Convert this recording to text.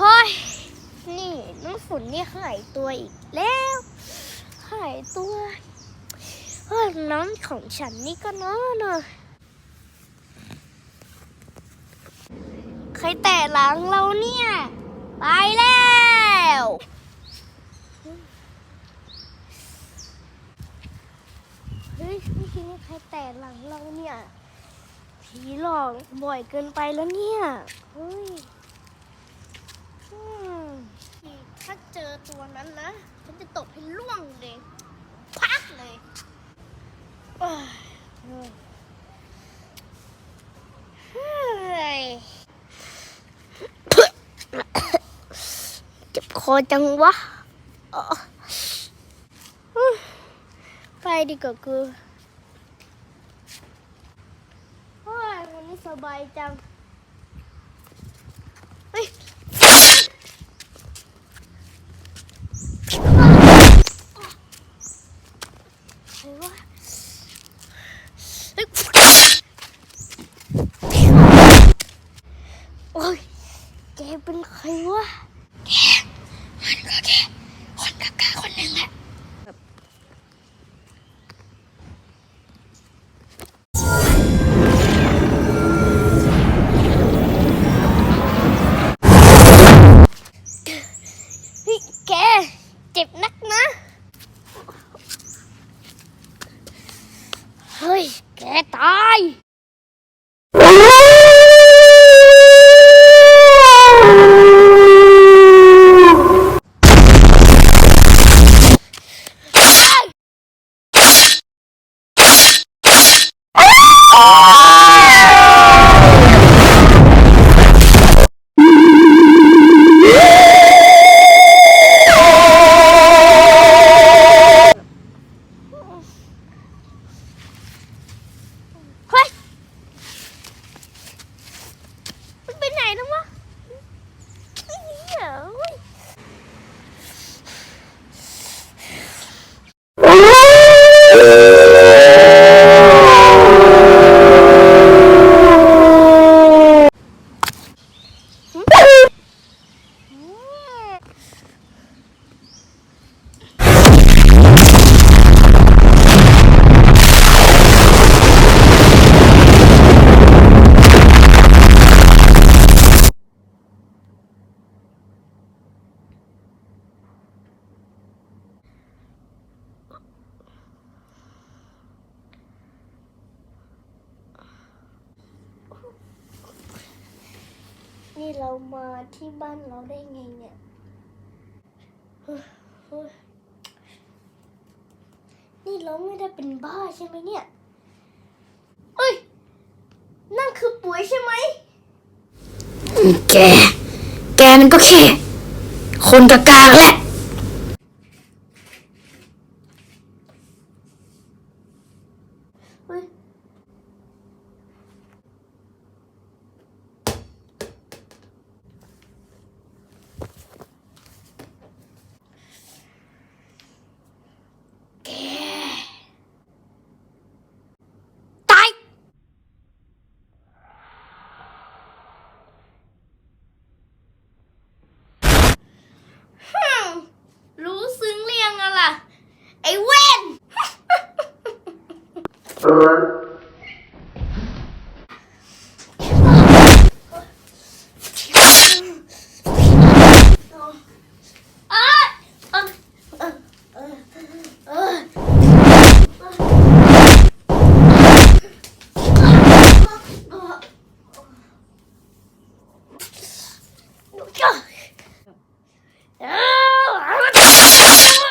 เฮ้ย นี่น้องฝนนี่หายตัวอีกแล้วหายตัวเฮ้ยน้องของฉันนี่ก็น้อเนอะใครแต่หลังเราเนี่ย ไปแล้ว เฮ้ยพี่ทีนี่ใครแต่หลังเราเนี่ย ผีหลอกบ่อยเกินไปแล้วเนี่ย เฮ้ย ถ้าเจอตัวนั้นนะ ฉันจะตบให้ล่วงเลย พักเลยเอ้ยเฮ้ยจ็บคอจังวะ ไปดีกว่ากูเฮ้ยวันนี้สบายจัง เฮ้ย ใครวะเฮ้ยโอ้ยแกเป็นใครวะแกมันก็แค่คนกากาคนหนึ่งแหละเฮ้ยแก เจ็บนักนะ เฮ้ย แกตาย นี่เรามาที่บ้านเราได้ไงเนี่ยเฮ้ยเฮ้ยนี่เราไม่ได้เป็นบ้าใช่ไหมเนี่ย เอ้ย นั่นคือปุ๋ยใช่ไหม แก แกมันก็แค่ คนกากาแหละ เฮ้ย แก ตาย ฮึ่มรู้ซึ้งเรียงอะล่ะ ไอ้เว้น อ้